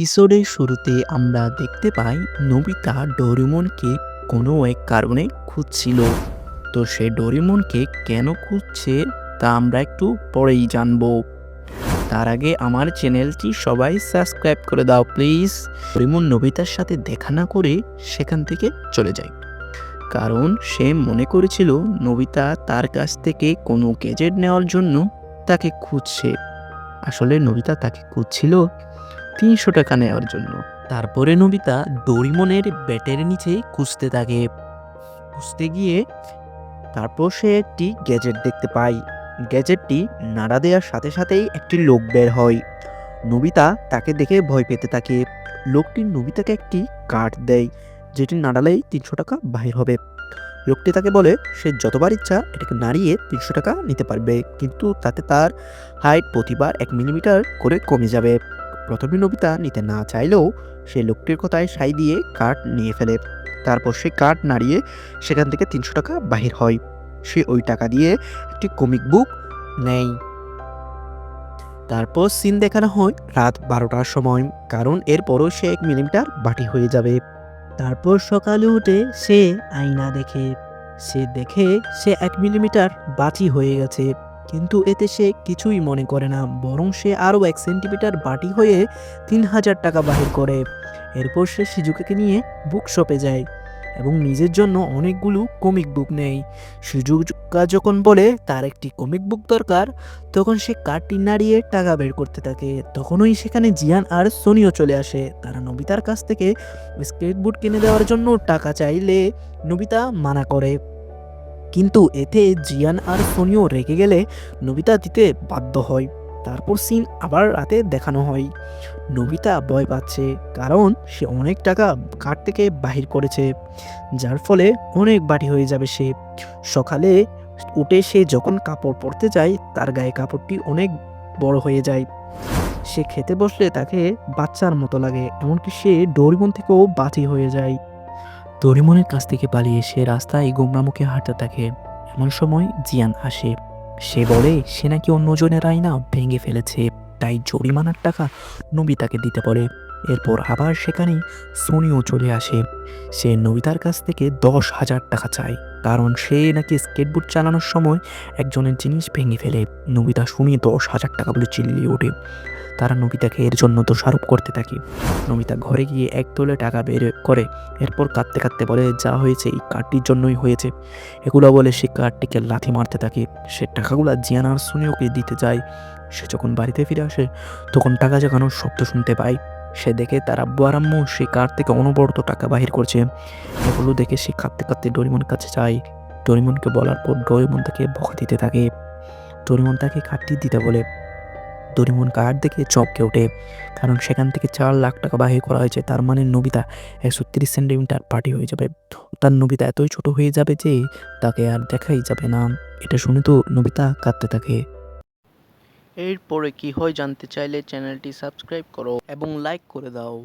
এপিসোডের শুরুতে আমরা দেখতে পাই নবিতা ডোরিমনকে কোনো এক কারণে খুঁজছিল। তো সে ডোরিমনকে কেন খুঁজছে তা আমরা একটু পরেই জানব। তার আগে আমার চ্যানেলটি সবাই সাবস্ক্রাইব করে দাও, প্লিজ। ডোরিমন নবিতার সাথে দেখা না করে সেখান থেকে চলে যায়। কারণ সে মনে করেছিল নবিতা তার কাছ থেকে কোনো গ্যাজেট নেওয়ার জন্য তাকে খুঁজছে। আসলে নবিতা তাকে খুঁজছিল তিনশো টাকা নেওয়ার জন্য। তারপরে নবিতা ডোরিমনের ব্যাটের নিচে খুঁজতে থাকে। খুঁজতে গিয়ে তারপর সে একটি গ্যাজেট দেখতে পায়। গ্যাজেটটি নাড়া দেওয়ার সাথে সাথেই একটি লোক বের হয়। নবিতা তাকে দেখে ভয় পেতে থাকে। লোকটি নবিতাকে একটি কার্ড দেয়, যেটি নাড়ালেই তিনশো টাকা বাহির হবে। লোকটি তাকে বলে, সে যতবার ইচ্ছা এটাকে নাড়িয়ে তিনশো টাকা নিতে পারবে, কিন্তু তাতে তার হাইট প্রতিবার এক মিলিমিটার করে কমে যাবে। প্রথমে নবিতা নিতে না চাইলেও সে লোকটির কথায় সাই দিয়ে কার্ড নিয়ে ফেলে। তারপর সে কার্ড নাড়িয়ে সেখান থেকে তিনশো টাকা বাহির হয়। সে ওই টাকা দিয়ে একটি কমিক বুক নেয়। তারপর সিন দেখানো হয় রাত বারোটার সময়, কারণ এরপরও সে এক মিলিমিটার বাটি হয়ে যাবে। তারপর সকালে উঠে সে আয়না দেখে। সে দেখে সে এক মিলিমিটার বাটি হয়ে গেছে। কিন্তু এতে সে কিছুই মনে করে না, বরং সে আরও এক সেন্টিমিটার বাটি হয়ে তিন হাজার টাকা বাহির করে। এরপর সে সিজুকাকে নিয়ে বুক শপে যায় এবং নিজের জন্য অনেকগুলো কমিক বুক নেয়। সিজুকা যখন বলে, তার একটি কমিক বুক দরকার, তখন সে কার্ডটি নাড়িয়ে টাকা বের করতে থাকে। তখনই সেখানে জিয়ান আর সোনিও চলে আসে। তারা নবিতার কাছ থেকে স্কেটবোর্ড কিনে দেওয়ার জন্য টাকা চাইলে নবিতা মানা করে। কিন্তু এতে জিয়ান আর সোনিও রেগে গেলে নবিতা দিতে বাধ্য হয়। তারপর সিন আবার রাতে দেখানো হয়। নবিতা ভয় পাচ্ছে, কারণ সে অনেক টাকা কাঠ থেকে বাহির করেছে, যার ফলে অনেক বাটি হয়ে যাবে সে। সকালে উঠে সে যখন কাপড় পরতে যায়, তার গায়ে কাপড়টি অনেক বড় হয়ে যায়। সে খেতে বসলে তাকে বাচ্চার মতো লাগে, এমনকি সে ডোরিমন থেকেও বাতি হয়ে যায়। ডোরিমনের কাছ থেকে পালিয়ে সে রাস্তায় গোমরামুখে হাঁটতে থাকে। এমন সময় জিয়ান আসে। সে বলে, সে নাকি অন্যজনের আয়না ভেঙে ফেলেছে, তাই জরিমানার টাকা নবী তাকে দিতে বলে। এরপর আবার সেখানে সোনিও চলে আসে। সে নবিতার কাছ থেকে দশ হাজার টাকা চায়, কারণ সে নাকি স্কেটবোর্ড চালানোর সময় একজনের জিনিস ভেঙে ফেলে। নবিতা শুনিয়ে দশ হাজার টাকা বলে চিল্লিয়ে ওঠে। তারা নবিতাকে এর জন্য দোষারোপ করতে থাকে। নবিতা ঘরে গিয়ে এক তোলে টাকা বের করে, এরপর কাঁদতে কাঁদতে বলে, যা হয়েছে এই কার্ডটির জন্যই হয়েছে। এগুলো বলে সে কার্ডটিকে লাথি মারতে থাকে। সে টাকাগুলো জিয়ানার সুনিওকে দিতে যায়। সে যখন বাড়িতে ফিরে আসে, তখন টাকা জাগানোর শব্দ শুনতে পায়। সে দেখে তার আব্বু আর আম্মু সেই কার্ড থেকে অনবরত টাকা বাহির করছে। এগুলো দেখে সে কাঁদতে কাঁদতে ডরিমনের কাছে যায়। ডরিমনকে বলার পর ডরিমন তাকে বকা দিতে থাকে। ডরিমন তাকে কার্ডটি দিতে বলে। ডরিমন কার্ড দেখে চমকে ওঠে। কারণ সেখান থেকে চার লাখ টাকা বাহির করা হয়েছে। তার মানে নবিতা একশো তিরিশ সেন্টিমিটার পার্টি হয়ে যাবে। তার নবিতা এতই ছোট হয়ে যাবে যে তাকে আর দেখাই যাবে না। এটা শুনে তো নবিতা কাঁদতে থাকে। এরপরে কি হয় জানতে চাইলে চ্যানেলটি সাবস্ক্রাইব করো এবং লাইক করে দাও।